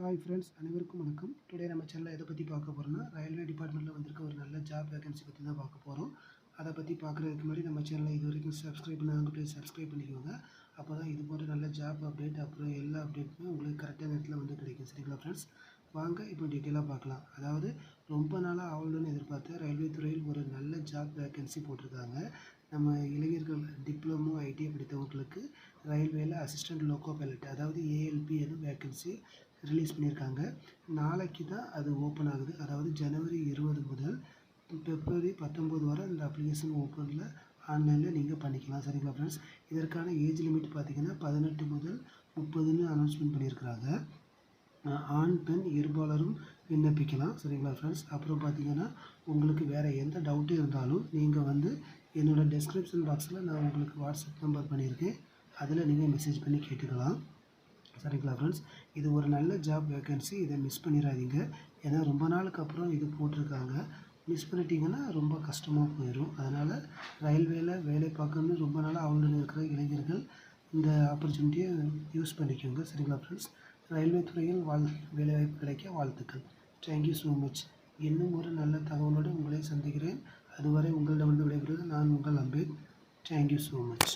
Hi friends அனைவருக்கும் வணக்கம். Today நம்ம சேனலில் எதை பற்றி பார்க்க போகிறோம்னா ரயில்வே டிபார்ட்மெண்ட்டில் வந்திருக்க ஒரு நல்ல ஜாப் வேகன்சி பற்றி தான் பார்க்க போகிறோம் அதை பற்றி பார்க்குறதுக்கு முன்னாடி நம்ம சேனலை இது வரைக்கும் சப்ஸ்கிரைப் பண்ணாங்க ப்ளீஸ் சப்ஸ்கிரைப் பண்ணிக்கோங்க. அப்போ தான் இது போன்ற நல்ல ஜாப் அப்டேட் அப்புறம் எல்லா அப்டேட்டுமே உங்களுக்கு கரெக்டான நேரத்தில் வந்து கிடைக்கும். சரிங்களா ஃப்ரெண்ட்ஸ் வாங்க இப்போ டீட்டெயிலாக பார்க்கலாம். அதாவது ரொம்ப நாளாக ஆகணும்னு எதிர்பார்த்த ரயில்வே துறையில் ஒரு நல்ல ஜாப் வேக்கன்சி போட்டிருக்காங்க. நம்ம இளைஞர்கள் டிப்ளமோ ஐடிஐ படித்தவங்களுக்கு ரயில்வேயில் அசிஸ்டண்ட் லோக்கோ பைலட் அதாவது ஏஎல்பி எனும் வேக்கன்சி ரிலீஸ் பண்ணியிருக்காங்க. நாளைக்கு தான் அது ஓப்பன் ஆகுது. அதாவது ஜனவரி இருபது முதல் பிப்ரவரி பத்தொம்போது வரை இந்த அப்ளிகேஷன் ஓப்பனில் ஆன்லைனில் நீங்கள் பண்ணிக்கலாம். சரிங்களா ஃப்ரெண்ட்ஸ் இதற்கான ஏஜ் லிமிட் பார்த்தீங்கன்னா பதினெட்டு முதல் முப்பதுன்னு அனௌன்ஸ்மெண்ட் பண்ணியிருக்கிறாங்க. ஆண் பெண் இருபாலரும் விண்ணப்பிக்கலாம். சரிங்களா ஃப்ரெண்ட்ஸ் அப்புறம் பார்த்தீங்கன்னா உங்களுக்கு வேறு எந்த டவுட்டு இருந்தாலும் நீங்கள் வந்து என்னோடய டெஸ்கிரிப்ஷன் பாக்ஸில் நான் உங்களுக்கு வாட்ஸ்அப் நம்பர் பண்ணியிருக்கேன். அதில் நீங்கள் மெசேஜ் பண்ணி கேட்டுக்கலாம். சரிங்களா ஃப்ரெண்ட்ஸ் இது ஒரு நல்ல ஜாப் வேகன்சி இதை மிஸ் பண்ணிடாதீங்க. ஏன்னா ரொம்ப நாளுக்கு அப்புறம் இது போட்டிருக்காங்க. மிஸ் பண்ணிட்டீங்கன்னா ரொம்ப கஷ்டமாக போயிடும் அதனால் ரயில்வேல வேலை பார்க்கணும்னு ரொம்ப நாளாக அவங்களுடன் இருக்கிற இளைஞர்கள் இந்த ஆப்பர்ச்சுனிட்டியை யூஸ் பண்ணிக்கோங்க. சரிங்களா ஃப்ரெண்ட்ஸ் ரயில்வே துறையில் வாழ் வேலைவாய்ப்பு கிடைக்க வாழ்த்துக்கள். தேங்க்யூ ஸோ மச் இன்னும் ஒரு நல்ல தகவலோடு உங்களை சந்திக்கிறேன். அதுவரை உங்களிடமிருந்து விடைபெறுவது நான் உங்கள் அம்பேத் தேங்க்யூ ஸோ மச்